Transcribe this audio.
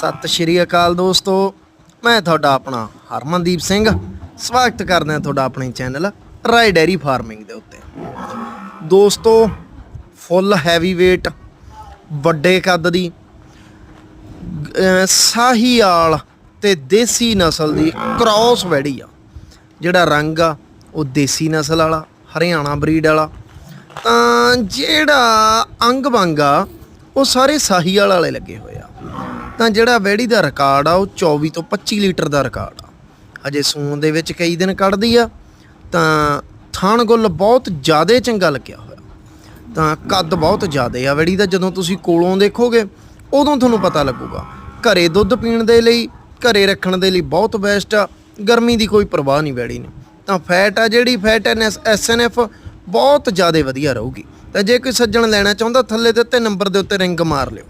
ਸਤਿ ਸ਼੍ਰੀ ਅਕਾਲ ਦੋਸਤੋ। ਮੈਂ ਤੁਹਾਡਾ ਆਪਣਾ ਹਰਮਨਦੀਪ ਸਿੰਘ। ਸਵਾਗਤ ਕਰਦਾ ਤੁਹਾਡਾ ਆਪਣੇ ਚੈਨਲ ਰਾਈ ਡੈਰੀ ਫਾਰਮਿੰਗ ਦੇ ਉੱਤੇ। ਦੋਸਤੋ, ਫੁੱਲ ਹੈਵੀ weight, ਵੱਡੇ ਕੱਦ ਦੀ, ਅਹ ਸਾਹੀਆਲ ਤੇ ਦੇਸੀ ਨਸਲ ਦੀ ਕ੍ਰਾਸ ਵੈੜੀ ਆ। ਜਿਹੜਾ ਰੰਗ ਆ, ਉਹ ਦੇਸੀ ਨਸਲ ਵਾਲਾ, ਹਰਿਆਣਾ ਬਰੀਡ ਵਾਲਾ। ਤਾਂ ਜਿਹੜਾ ਅੰਗ ਬੰਗ ਆ, ਉਹ ਸਾਰੇ ਸਾਹੀਆਲ ਵਾਲੇ ਲੱਗੇ ਹੋਏ ਤਾਂ ਜਿਹੜਾ ਵੈੜੀ ਦਾ ਰਿਕਾਰਡ ਆ, ਉਹ 24 ਤੋਂ 25 ਲੀਟਰ ਦਾ ਰਿਕਾਰਡ ਆ। ਹਜੇ ਸੂਣ ਦੇ ਵਿੱਚ ਕਈ ਦਿਨ ਕੱਢਦੀ ਆ। ਤਾਂ ਥਾਣ ਗੁੱਲ ਬਹੁਤ ਜ਼ਿਆਦਾ ਚੰਗਾ ਲੱਗਿਆ ਹੋਇਆ। ਤਾਂ ਕੱਦ ਬਹੁਤ ਜ਼ਿਆਦਾ ਆ ਵੈੜੀ ਦਾ, ਜਦੋਂ ਤੁਸੀਂ ਕੋਲੋਂ ਦੇਖੋਗੇ, ਉਦੋਂ ਤੁਹਾਨੂੰ ਪਤਾ ਲੱਗੂਗਾ। ਘਰੇ ਦੁੱਧ ਪੀਣ ਦੇ ਲਈ, ਘਰੇ ਰੱਖਣ ਦੇ ਲਈ ਬਹੁਤ ਬੈਸਟ ਆ। ਗਰਮੀ ਦੀ ਕੋਈ ਪਰਵਾਹ ਨਹੀਂ ਵੈੜੀ ਨੂੰ। ਤਾਂ ਫੈਟ ਆ ਜਿਹੜੀ ਫੈਟ ਐਸਐਨਐਫ ਬਹੁਤ ਜ਼ਿਆਦਾ ਵਧੀਆ ਰਹੂਗੀ। ਤਾਂ ਜੇ ਕੋਈ ਸੱਜਣ ਲੈਣਾ ਚਾਹੁੰਦਾ, ਥੱਲੇ ਦੇ ਉੱਤੇ ਨੰਬਰ ਦੇ ਉੱਤੇ ਰਿੰਗ ਮਾਰ ਲਿਓ।